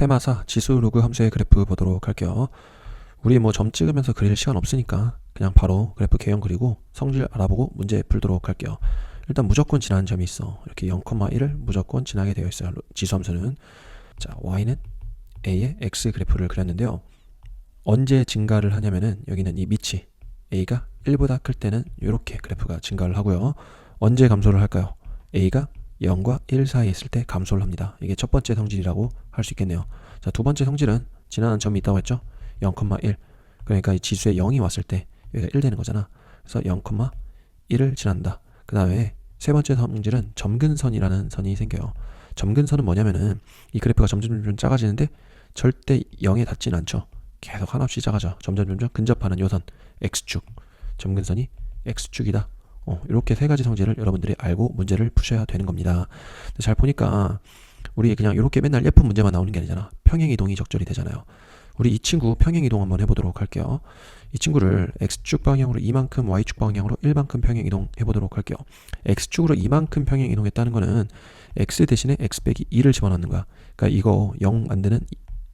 테마사 지수 로그 함수의 그래프 보도록 할게요. 우리 뭐 점 찍으면서 그릴 시간 없으니까 그냥 바로 그래프 개형 그리고 성질 알아보고 문제 풀도록 할게요. 일단 무조건 지나는 점이 있어. 이렇게 0,1을 무조건 지나게 되어 있어요. 지수 함수는. 자, y는 a의 x 그래프를 그렸는데요. 언제 증가를 하냐면은 여기는 이 밑이 a가 1보다 클 때는 이렇게 그래프가 증가를 하고요. 언제 감소를 할까요? a가 0과 1 사이에 있을 때 감소를 합니다. 이게 첫 번째 성질이라고 할 수 있겠네요. 자, 두 번째 성질은 지나는 점이 있다고 했죠? 0,1. 그러니까 이 지수에 0이 왔을 때 여기가 1 되는 거잖아. 그래서 0,1을 지난다. 그 다음에 세 번째 성질은 점근선이라는 선이 생겨요. 점근선은 뭐냐면은 이 그래프가 점점 점점 작아지는데 절대 0에 닿지는 않죠. 계속 한없이 작아져. 점점 점점 근접하는 요선 x축. 점근선이 x축이다. 어, 이렇게 세 가지 성질을 여러분들이 알고 문제를 푸셔야 되는 겁니다. 잘 보니까 우리 그냥 이렇게 맨날 예쁜 문제만 나오는 게 아니잖아. 평행 이동이 적절히 되잖아요. 우리 이 친구 평행 이동 한번 해보도록 할게요. 이 친구를 x축 방향으로 이만큼 y축 방향으로 1만큼 평행 이동 해보도록 할게요. x축으로 이만큼 평행 이동했다는 거는 x 대신에 x 빼기 2를 집어넣는 거야. 그러니까 이거 0 만드는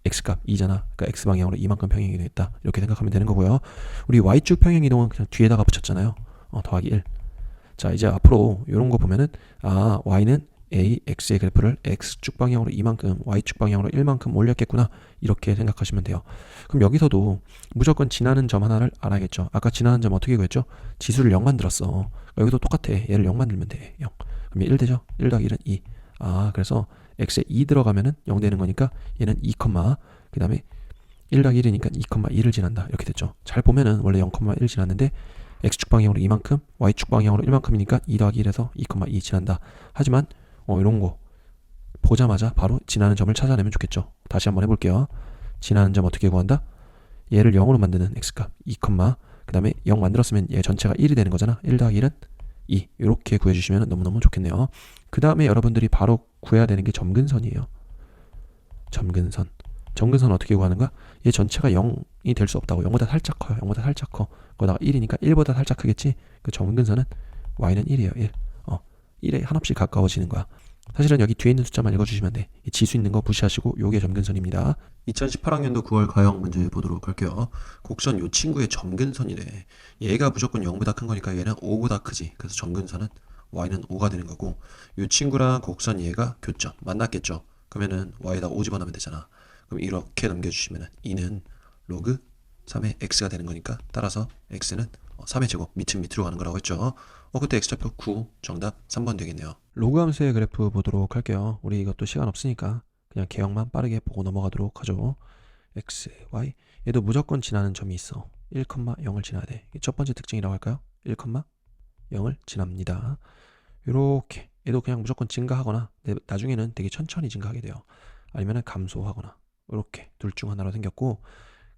x값 2잖아. 그러니까 x 방향으로 이만큼 평행 이동했다. 이렇게 생각하면 되는 거고요. 우리 y축 평행 이동은 그냥 뒤에다가 붙였잖아요. 어, 더하기 1. 자, 이제 앞으로 이런 거 보면은 아, y는 a, x의 그래프를 x축 방향으로 이만큼, y축 방향으로 1만큼 올렸겠구나. 이렇게 생각하시면 돼요. 그럼 여기서도 무조건 지나는 점 하나를 알아야겠죠. 아까 지나는 점 어떻게 구했죠? 지수를 0 만들었어. 여기도 똑같아. 얘를 0 만들면 돼. 0. 그럼 1 되죠? 1 더하기 1은 2. 아, 그래서 x에 2 들어가면은 0 되는 거니까 얘는 2, 그 다음에 1 더하기 1이니까 2,2를 지난다. 이렇게 됐죠. 잘 보면은 원래 0,1 지났는데 x축 방향으로 이만큼, y축 방향으로 1만큼이니까 2 더하기 1에서 2,2 지난다. 하지만 어, 이런 거 보자마자 바로 지나는 점을 찾아내면 좋겠죠. 다시 한번 해볼게요. 지나는 점 어떻게 구한다? 얘를 0으로 만드는 x값 2, 그 다음에 0 만들었으면 얘 전체가 1이 되는 거잖아. 1 더하기 1은 2 이렇게 구해주시면 너무너무 좋겠네요. 그 다음에 여러분들이 바로 구해야 되는 게 점근선이에요. 점근선. 점근선 어떻게 구하는가? 얘 전체가 0이 될 수 없다고. 0보다 살짝 커요. 0보다 살짝 커. 거기다가 1이니까 1보다 살짝 크겠지? 그 점근선은 y는 1이에요. 1. 어, 1에 한없이 가까워지는 거야. 사실은 여기 뒤에 있는 숫자만 읽어주시면 돼. 이 지수 있는 거 무시하시고 요게 점근선입니다. 2018학년도 9월 가형 문제 보도록 할게요. 곡선 요 친구의 점근선이래. 얘가 무조건 0보다 큰 거니까 얘는 5보다 크지. 그래서 점근선은 y는 5가 되는 거고 요 친구랑 곡선 얘가 교점 만났겠죠. 그러면은 y에다 5 집어넣으면 되잖아. 그럼 이렇게 넘겨주시면은 2는 로그 3의 x가 되는 거니까 따라서 x는 3의 제곱 밑은 밑으로 가는 거라고 했죠. 어 그때 x좌표 9 정답 3번 되겠네요. 로그 함수의 그래프 보도록 할게요. 우리 이것도 시간 없으니까 그냥 개형만 빠르게 보고 넘어가도록 하죠. x, y 얘도 무조건 지나는 점이 있어. 1,0을 지나야 돼. 첫 번째 특징이라고 할까요? 1,0을 지납니다. 요렇게 얘도 그냥 무조건 증가하거나 나중에는 되게 천천히 증가하게 돼요. 아니면 감소하거나 이렇게 둘 중 하나로 생겼고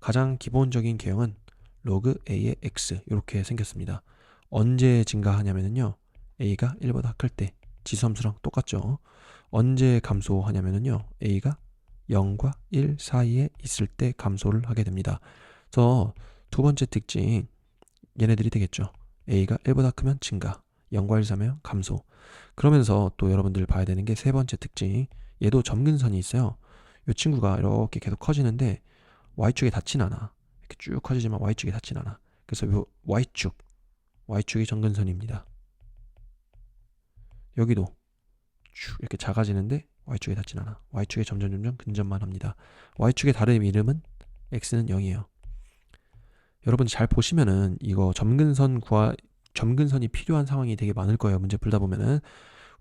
가장 기본적인 개형은 로그 a의 x 이렇게 생겼습니다. 언제 증가하냐면요. a가 1보다 클 때 지수함수랑 똑같죠. 언제 감소하냐면요. a가 0과 1 사이에 있을 때 감소를 하게 됩니다. 그래서 두 번째 특징 얘네들이 되겠죠. a가 1보다 크면 증가, 0과 1 사면 감소. 그러면서 또 여러분들 봐야 되는 게 세 번째 특징 얘도 점근선이 있어요. 이 친구가 이렇게 계속 커지는데 y축에 닿진 않아. 이렇게 쭉 커지지만 y축에 닿진 않아. 그래서 이 y축, y축이 점근선입니다. 여기도 쭉 이렇게 작아지는데 y축에 닿진 않아. y축에 점점 점점 근접만 합니다. y축의 다른 이름은 x는 0이에요. 여러분 잘 보시면은 이거 점근선 구하 점근선이 필요한 상황이 되게 많을 거예요. 문제 풀다 보면은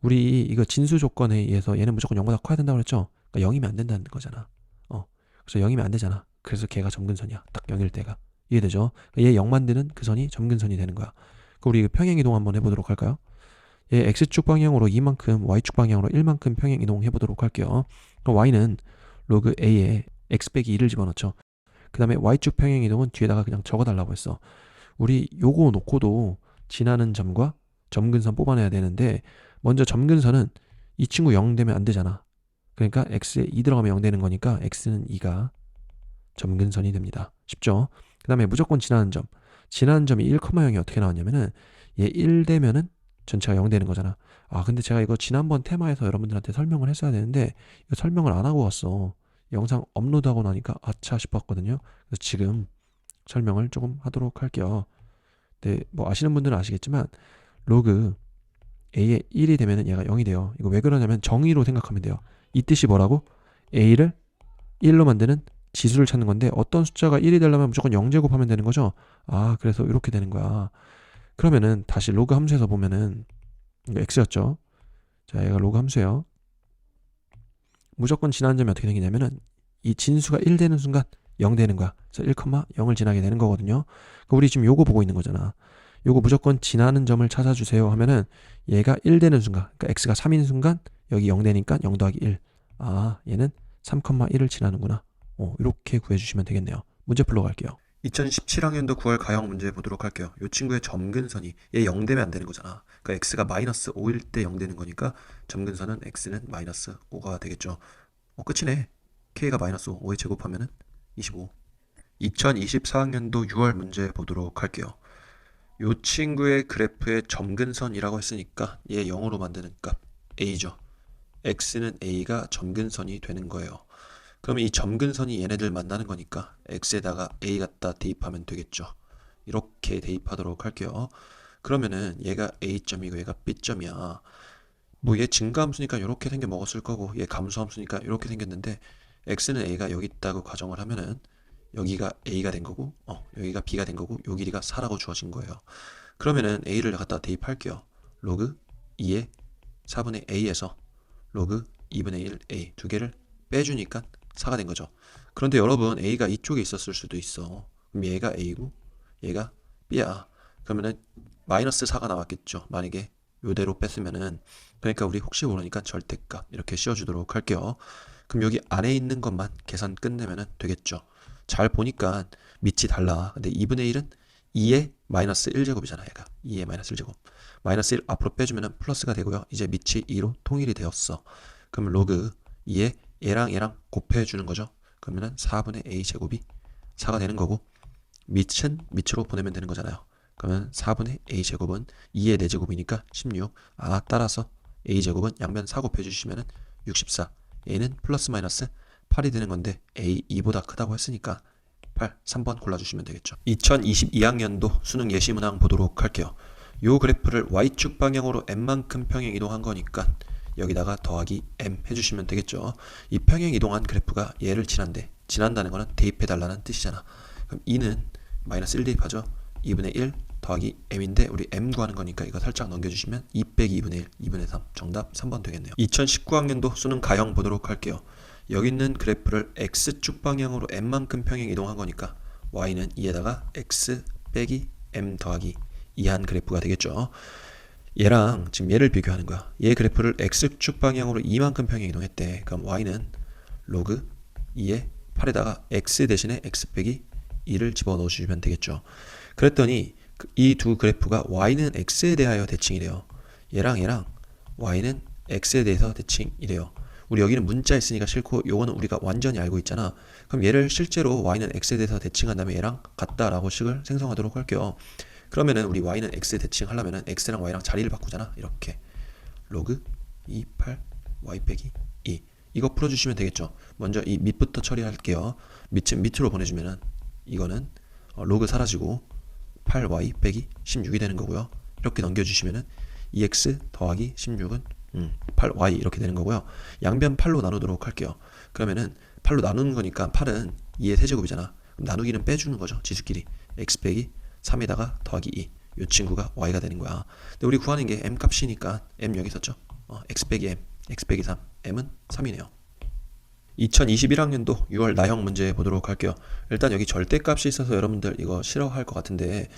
우리 이거 진수 조건에 의해서 얘는 무조건 0보다 커야 된다고 그랬죠? 그러니까 0이면 안 된다는 거잖아. 어. 그래서 0이면 안 되잖아. 그래서 걔가 점근선이야. 딱 0일 때가. 이해되죠? 그러니까 얘 0 만드는 그 선이 점근선이 되는 거야. 그 우리 평행 이동 한번 해보도록 할까요? 얘 x축 방향으로 2만큼, y축 방향으로 1만큼 평행 이동 해보도록 할게요. 그럼 y는 로그 a에 x 빼기 2를 집어넣죠. 그 다음에 y축 평행 이동은 뒤에다가 그냥 적어달라고 했어. 우리 요거 놓고도 지나는 점과 점근선 뽑아내야 되는데 먼저 점근선은 이 친구 0 되면 안 되잖아. 그러니까 x에 2 들어가면 0 되는 거니까 x는 2가 점근선이 됩니다. 쉽죠? 그 다음에 무조건 지나는 점. 지나는 점이 1,0이 어떻게 나왔냐면은 얘 1 되면은 전체가 0 되는 거잖아. 아 근데 제가 이거 지난번 테마에서 여러분들한테 설명을 했어야 되는데 이거 설명을 안 하고 왔어. 영상 업로드하고 나니까 아차 싶었거든요. 그래서 지금 설명을 조금 하도록 할게요. 네, 뭐 아시는 분들은 아시겠지만 로그 a의 1이 되면은 얘가 0이 돼요. 이거 왜 그러냐면 정의로 생각하면 돼요. 이 뜻이 뭐라고? a를 1로 만드는 지수를 찾는 건데 어떤 숫자가 1이 되려면 무조건 0제곱하면 되는 거죠. 아, 그래서 이렇게 되는 거야. 그러면은 다시 로그 함수에서 보면은 이거 x였죠. 자, 얘가 로그 함수예요. 무조건 지나는 점이 어떻게 생기냐면은 이 진수가 1 되는 순간 0 되는 거야. 그래서 1,0을 지나게 되는 거거든요. 그러니까 우리 지금 요거 보고 있는 거잖아. 요거 무조건 지나는 점을 찾아주세요 하면은 얘가 1 되는 순간, 그러니까 x가 3인 순간 여기 0 되니까 0 더하기 1. 아, 얘는 3,1을 지나는구나. 어, 이렇게 구해주시면 되겠네요. 문제 풀러 갈게요. 2017학년도 9월 가형 문제 보도록 할게요. 이 친구의 점근선이 얘 0 되면 안 되는 거잖아. 그러니까 x가 마이너스 5일 때 0 되는 거니까 점근선은 x는 마이너스 5가 되겠죠. 어, 끝이네. k가 마이너스 5, 5에 제곱하면은 25. 2024학년도 6월 문제 보도록 할게요. 이 친구의 그래프의 점근선이라고 했으니까 얘 0으로 만드는 값 a죠. X는 a가 점근선이 되는 거예요. 그러면 이 점근선이 얘네들 만나는 거니까 x에다가 a 갖다 대입하면 되겠죠. 이렇게 대입하도록 할게요. 그러면은 얘가 a점이고 얘가 b점이야. 뭐 얘 증가함수니까 이렇게 생겨 먹었을 거고 얘 감소함수니까 이렇게 생겼는데 x는 a가 여기 있다고 가정을 하면은 여기가 a가 된 거고 어 여기가 b가 된 거고 요 길이가 4라고 주어진 거예요. 그러면은 a를 갖다 대입할게요. 로그 2의 4분의 a에서 로그 2분의 1 a 두 개를 빼주니까 4가 된 거죠. 그런데 여러분 a가 이쪽에 있었을 수도 있어. 그럼 얘가 a고 얘가 b야. 그러면은 마이너스 4가 나왔겠죠. 만약에 요대로 뺐으면은 그러니까 우리 혹시 모르니까 절대값 이렇게 씌워주도록 할게요. 그럼 여기 안에 있는 것만 계산 끝내면은 되겠죠. 잘 보니까 밑이 달라. 근데 2분의 1은 2의 마이너스 1제곱이잖아, 얘가. 2의 마이너스 1제곱. 마이너스 1 앞으로 빼주면 플러스가 되고요. 이제 밑이 2로 통일이 되었어. 그럼 로그 2에 얘랑 얘랑 곱해주는 거죠. 그러면은 4분의 a 제곱이 4가 되는 거고 밑은 밑으로 보내면 되는 거잖아요. 그러면 4분의 a 제곱은 2의 4제곱이니까 16. 아 따라서 a 제곱은 양면 4 곱해주시면은 64. a는 플러스 마이너스 8이 되는 건데 a 2보다 크다고 했으니까 8, 3번 골라주시면 되겠죠. 2022학년도 수능 예시 문항 보도록 할게요. 요 그래프를 y축 방향으로 m만큼 평행 이동한 거니까 여기다가 더하기 m 해주시면 되겠죠. 이 평행 이동한 그래프가 얘를 지난데 지난다는 거는 대입해달라는 뜻이잖아. 그럼 2는 마이너스 1 대입하죠. 2분의 1 더하기 m인데 우리 m 구하는 거니까 이거 살짝 넘겨주시면 2 빼기 2분의 1, 2분의 3 정답 3번 되겠네요. 2019학년도 수능 가형 보도록 할게요. 여기 있는 그래프를 x축 방향으로 m만큼 평행 이동한 거니까 y는 2에다가 x 빼기 m 더하기 2한 그래프가 되겠죠. 얘랑 지금 얘를 비교하는 거야. 얘 그래프를 x축 방향으로 이만큼 평행 이동했대. 그럼 y는 로그 2의 8에다가 x 대신에 x 빼기 2를 집어넣어 주시면 되겠죠. 그랬더니 이 두 그래프가 y는 x에 대하여 대칭이래요. 얘랑 얘랑 y는 x에 대해서 대칭이래요. 우리 여기는 문자 있으니까 싫고 요거는 우리가 완전히 알고 있잖아. 그럼 얘를 실제로 y는 x에 대해서 대칭한 다음에 얘랑 같다라고 식을 생성하도록 할게요. 그러면은 우리 y는 x 대칭하려면은 x랑 y랑 자리를 바꾸잖아. 이렇게 로그 2, 8, y 빼기 2 이거 풀어주시면 되겠죠. 먼저 이 밑부터 처리할게요. 밑은 밑으로 보내주면은 이거는 어, 로그 사라지고 8y 빼기 16이 되는 거고요. 이렇게 넘겨주시면은 2x 더하기 16은 음, 8y 이렇게 되는 거고요. 양변 8로 나누도록 할게요. 그러면은 8로 나누는 거니까 8은 2의 세제곱이잖아. 그럼 나누기는 빼주는 거죠. 지수끼리 x 빼기 3에다가 더하기 2. 이 친구가 y가 되는 거야. 근데 우리 구하는 게 m 값이니까 m 여기 있었죠. 어, x 빼기 m, x 빼기 3, m은 3이네요. 2021학년도 6월 나형 문제 보도록 할게요. 일단 여기 절대값이 있어서 여러분들 이거 싫어할 것 같은데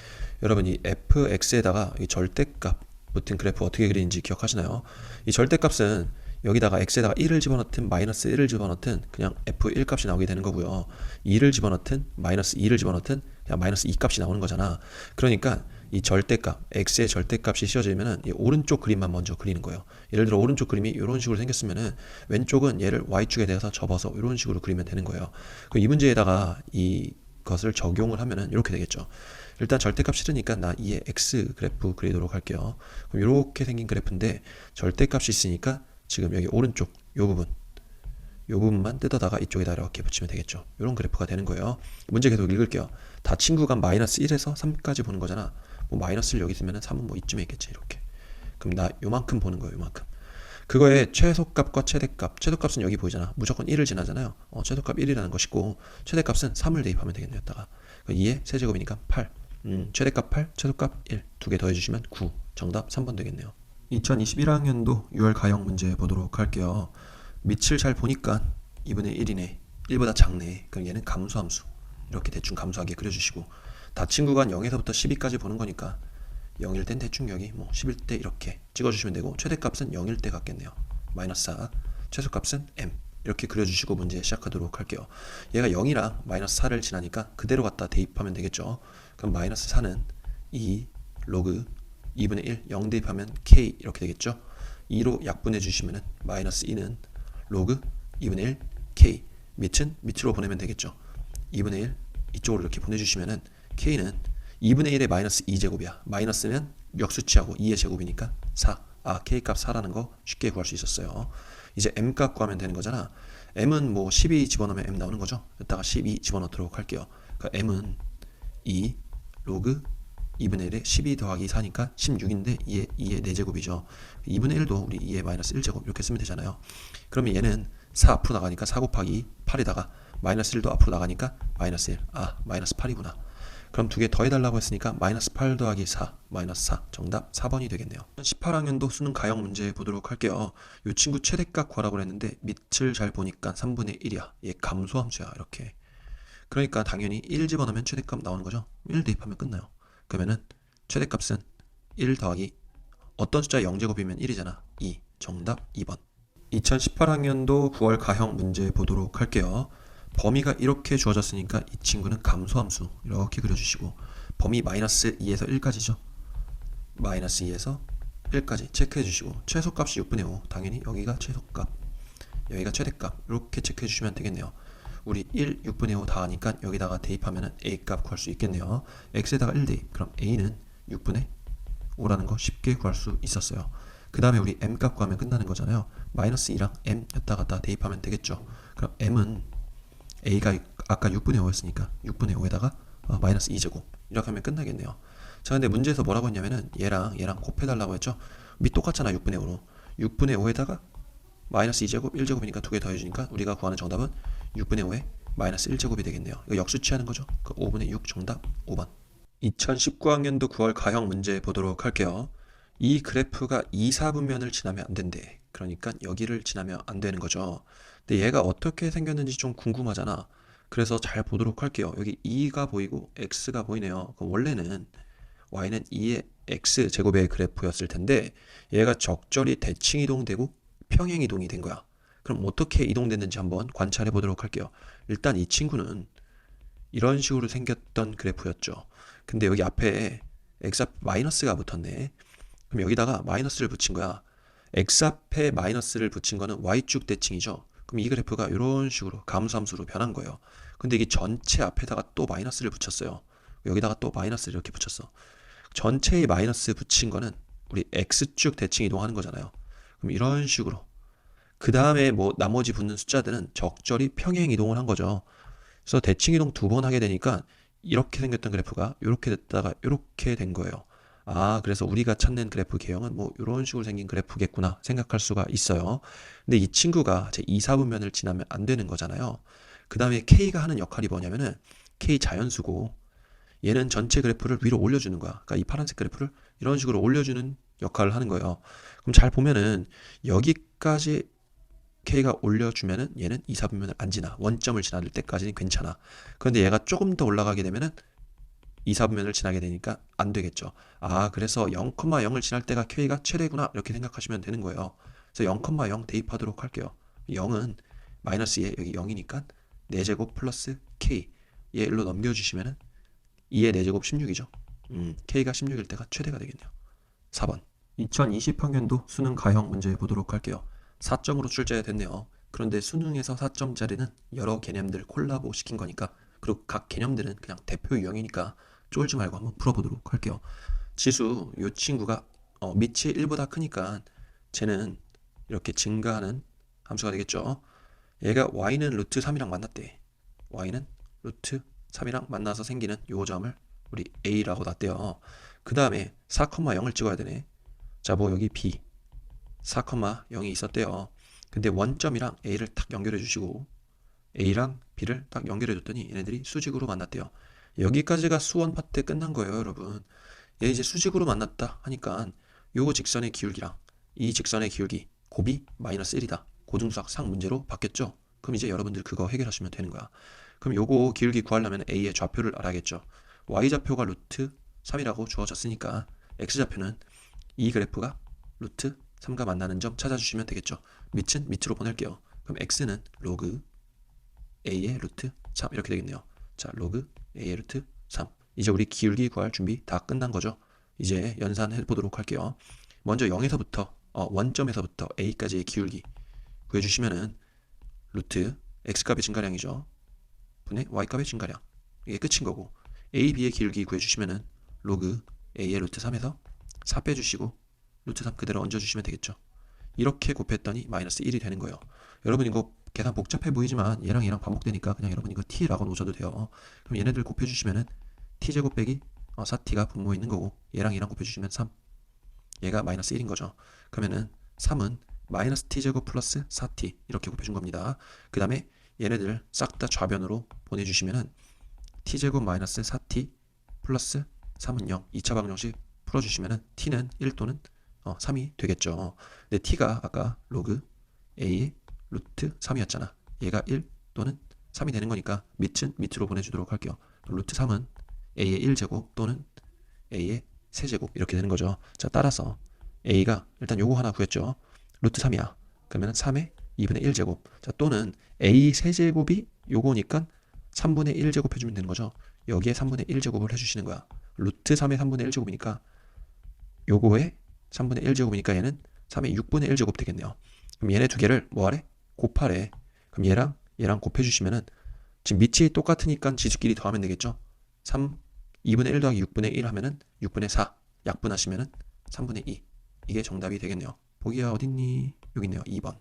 여러분 이 fx에다가 이 절대값 붙은 그래프 어떻게 그리는지 기억하시나요? 이 절대값은 여기다가 x에다가 1을 집어넣든 마이너스 1을 집어넣든 그냥 f1 값이 나오게 되는 거고요. 2를 집어넣든 마이너스 2를 집어넣든 그냥 마이너스 2 값이 나오는 거잖아. 그러니까 이 절대값, x의 절대값이 씌워지면은 이 오른쪽 그림만 먼저 그리는 거예요. 예를 들어 오른쪽 그림이 이런 식으로 생겼으면은 왼쪽은 얘를 y축에 대해서 접어서 이런 식으로 그리면 되는 거예요. 그럼 이 문제에다가 이 것을 적용을 하면은 이렇게 되겠죠. 일단 절대값 싫으니까 나 이의 x 그래프 그리도록 할게요. 그럼 이렇게 생긴 그래프인데 절대값이 있으니까 지금 여기 오른쪽 요 부분 요 부분만 뜯어다가 이쪽에다 이렇게 붙이면 되겠죠. 이런 그래프가 되는 거예요. 문제 계속 읽을게요. 다 친구가 마이너스 1에서 3까지 보는 거잖아. 뭐 마이너스를 여기 쓰면은 3은 뭐 이쯤에 있겠지 이렇게. 그럼 나 요만큼 보는 거예요. 요만큼. 그거의 최소값과 최대값. 최소값은 여기 보이잖아. 무조건 1을 지나잖아요. 어, 최소값 1이라는 것이고 최대값은 3을 대입하면 되겠네요. 여기다가 2의 세제곱이니까 8. 음, 최대값 8, 최소값 1. 두 개 더해주시면 9. 정답 3번 되겠네요. 2021학년도 6월 가형 문제 보도록 할게요. 밑을 잘 보니까 2분의 1이네. 1보다 작네. 그럼 얘는 감소함수. 이렇게 대충 감소하게 그려주시고 닫힌 구간 0에서부터 12까지 보는 거니까 0일 땐 대충 여기 뭐 11대 이렇게 찍어주시면 되고 최대값은 0일 때 같겠네요. 마이너스 4. 최소값은 m. 이렇게 그려주시고 문제 시작하도록 할게요. 얘가 0이랑 마이너스 4를 지나니까 그대로 갖다 대입하면 되겠죠. 그럼 마이너스 4는 2 로그 2분의 1 0 대입하면 k 이렇게 되겠죠. 2로 약분해 주시면은 마이너스 2는 로그 2분의 1 k 밑은 밑으로 보내면 되겠죠. 2분의 1 이쪽으로 이렇게 보내주시면은 k는 2분의 1의 마이너스 2제곱이야. 마이너스는 역수치하고 2의 제곱이니까 4. 아 k 값 4라는 거 쉽게 구할 수 있었어요. 이제 m 값 구하면 되는 거잖아. m은 뭐 12 집어넣으면 m 나오는 거죠. 여기다가 12 집어넣도록 할게요. 그러니까 m은 2 로그 2분의 1에 12 더하기 4니까 16인데 2의, 2의 4제곱이죠. 2분의 1도 우리 2의 마이너스 1제곱 이렇게 쓰면 되잖아요. 그러면 얘는 4 앞으로 나가니까 4 곱하기 8에다가 마이너스 1도 앞으로 나가니까 마이너스 1. 아 마이너스 8이구나. 그럼 두 개 더해달라고 했으니까 마이너스 8 더하기 4 마이너스 4 정답 4번이 되겠네요. 18학년도 수능 가형 문제 보도록 할게요. 이 친구 최대값 구하라고 했는데 밑을 잘 보니까 3분의 1이야. 얘 감소함수야 이렇게. 그러니까 당연히 1 집어넣으면 최대값 나오는 거죠? 1 대입하면 끝나요. 그러면은 최대값은 1 더하기 어떤 숫자 0제곱이면 1이잖아. 2 정답 2번. 2018학년도 9월 가형 문제 보도록 할게요 범위가 이렇게 주어졌으니까 이 친구는 감소함수 이렇게 그려주시고 범위 마이너스 2에서 1까지죠. 마이너스 2에서 1까지 체크해 주시고 최소값이 6분의 5 당연히 여기가 최소값 여기가 최대값 이렇게 체크해 주시면 되겠네요. 우리 1 6분의 5 다 하니까 여기다가 대입하면 a 값 구할 수 있겠네요. X에다가 1 대입. 그럼 a는 6분의 5라는 거 쉽게 구할 수 있었어요. 그 다음에 우리 m 값 구하면 끝나는 거잖아요. 마이너스 2랑 m 여기다 갖다 대입하면 되겠죠. 그럼 m은 a가 아까 6분의 5였으니까 6분의 5에다가 어, 마이너스 2제곱. 이렇게 하면 끝나겠네요. 자 근데 문제에서 뭐라고 했냐면은 얘랑 얘랑 곱해달라고 했죠? 밑 똑같잖아 6분의 5로. 6분의 5에다가 마이너스 2제곱 1제곱이니까 두 개 더해주니까 우리가 구하는 정답은 6분의 5에 마이너스 1제곱이 되겠네요. 이거 역수치하는 거죠? 그 5분의 6 정답 5번. 2019학년도 9월 가형 문제 보도록 할게요. 이 그래프가 2, 4분면을 지나면 안 된대. 그러니까 여기를 지나면 안 되는 거죠 근데 얘가 어떻게 생겼는지 좀 궁금하잖아. 그래서 잘 보도록 할게요. 여기 2가 보이고 x가 보이네요. 그럼 원래는 y는 2의 x 제곱의 그래프였을 텐데 얘가 적절히 대칭 이동되고 평행 이동이 된 거야. 그럼 어떻게 이동됐는지 한번 관찰해 보도록 할게요. 일단 이 친구는 이런 식으로 생겼던 그래프였죠. 근데 여기 앞에 x 앞 마이너스가 붙었네. 그럼 여기다가 마이너스를 붙인 거야. x 앞에 마이너스를 붙인 거는 y축 대칭이죠. 그럼 이 그래프가 이런 식으로 감소함수로 변한 거예요. 근데 이게 전체 앞에다가 또 마이너스를 붙였어요. 여기다가 또 마이너스를 이렇게 붙였어. 전체에 마이너스 붙인 거는 우리 x축 대칭 이동하는 거잖아요. 그럼 이런 식으로 그 다음에 뭐 나머지 붙는 숫자들은 적절히 평행 이동을 한 거죠. 그래서 대칭 이동 두 번 하게 되니까 이렇게 생겼던 그래프가 이렇게 됐다가 이렇게 된 거예요. 아, 그래서 우리가 찾는 그래프 개형은 뭐 이런 식으로 생긴 그래프겠구나 생각할 수가 있어요. 근데 이 친구가 제 2, 4분면을 지나면 안 되는 거잖아요. 그 다음에 K가 하는 역할이 뭐냐면은 K 자연수고 얘는 전체 그래프를 위로 올려주는 거야. 그러니까 이 파란색 그래프를 이런 식으로 올려주는 역할을 하는 거예요. 그럼 잘 보면은 여기까지 K가 올려주면은 얘는 2, 4분면을 안 지나. 원점을 지나들 때까지는 괜찮아. 그런데 얘가 조금 더 올라가게 되면은 2, 4분면을 지나게 되니까 안 되겠죠. 아, 그래서 0,0을 지날 때가 K가 최대구나. 이렇게 생각하시면 되는 거예요. 그래서 0,0 대입하도록 할게요. 0은 마이너스 2에 여기 0이니까 4제곱 플러스 K. 얘 일로 넘겨주시면은 2의 4제곱 16이죠. 음, K가 16일 때가 최대가 되겠네요. 4번. 2020학년도 수능 가형 문제 보도록 할게요. 4점으로 출제됐네요. 그런데 수능에서 4점짜리는 여러 개념들 콜라보 시킨 거니까 그리고 각 개념들은 그냥 대표 유형이니까 쫄지 말고 한번 풀어보도록 할게요. 지수 이 친구가 어, 밑이 1보다 크니까 쟤는 이렇게 증가하는 함수가 되겠죠. 얘가 y는 루트 3이랑 만났대. y는 루트 3이랑 만나서 생기는 요 점을 우리 a라고 놨대요. 그 다음에 4,0을 찍어야 되네. 자, 뭐 여기 b 4,0이 있었대요. 근데 원점이랑 a를 딱 연결해 주시고 a랑 b를 딱 연결해 줬더니 얘네들이 수직으로 만났대요. 여기까지가 수원 파트 끝난 거예요, 여러분. 얘 이제 수직으로 만났다 하니까 요 직선의 기울기랑 이 직선의 기울기 곱이 마이너스 1이다. 고등수학 상 문제로 바뀌었죠? 그럼 이제 여러분들 그거 해결하시면 되는 거야. 그럼 요거 기울기 구하려면 a의 좌표를 알아야겠죠. y좌표가 루트 3이라고 주어졌으니까 x좌표는 이 그래프가 루트 3과 만나는 점 찾아주시면 되겠죠. 밑은 밑으로 보낼게요. 그럼 x는 로그 a의 루트 3 이렇게 되겠네요. 자, 로그 a의 루트 3. 이제 우리 기울기 구할 준비 다 끝난 거죠. 이제 연산해 보도록 할게요. 먼저 0에서부터 어, 원점에서부터 a까지의 기울기 구해주시면은 루트 x값의 증가량이죠. 분의 y값의 증가량 이게 끝인 거고 a, b의 기울기 구해주시면은 로그 a의 루트 3에서 4 빼주시고 루트 3 그대로 얹어주시면 되겠죠. 이렇게 곱했더니 마이너스 1이 되는 거예요. 여러분 이거 계산 복잡해 보이지만 얘랑 얘랑 반복되니까 그냥 여러분 이거 t라고 놓으셔도 돼요. 그럼 얘네들 곱해주시면은 t제곱 빼기 어, 4t가 분모에 있는 거고 얘랑 얘랑 곱해주시면 3 얘가 마이너스 1인 거죠. 그러면은 3은 마이너스 t제곱 플러스 4t 이렇게 곱해준 겁니다. 그 다음에 얘네들 싹 다 좌변으로 보내주시면은 t제곱 마이너스 4t 플러스 3은 0 2차 방정식 풀어주시면은 t는 1 또는 어, 3이 되겠죠. 근데 t가 아까 로그 a의 루트 3이었잖아. 얘가 1 또는 3이 되는 거니까 밑은 밑으로 보내주도록 할게요. 루트 3은 a의 1제곱 또는 a의 세제곱 이렇게 되는 거죠. 자, 따라서 a가 일단 요거 하나 구했죠. 루트 3이야. 그러면 3의 2분의 1제곱. 자, 또는 a 세제곱이 요거니까 3분의 1제곱 해주면 되는 거죠. 여기에 3분의 1제곱을 해주시는 거야. 루트 3의 3분의 1제곱이니까 요거에 3분의 1제곱이니까 얘는 3의 6분의 1제곱 되겠네요. 그럼 얘네 두 개를 뭐하래? 곱하래. 그럼 얘랑 얘랑 곱해주시면은 지금 밑이 똑같으니까 지수끼리 더하면 되겠죠. 3 2분의 1 더하기 6분의 1 하면은 6분의 4 약분하시면은 3분의 2 이게 정답이 되겠네요. 보기야 어딨니? 여기 있네요. 2번.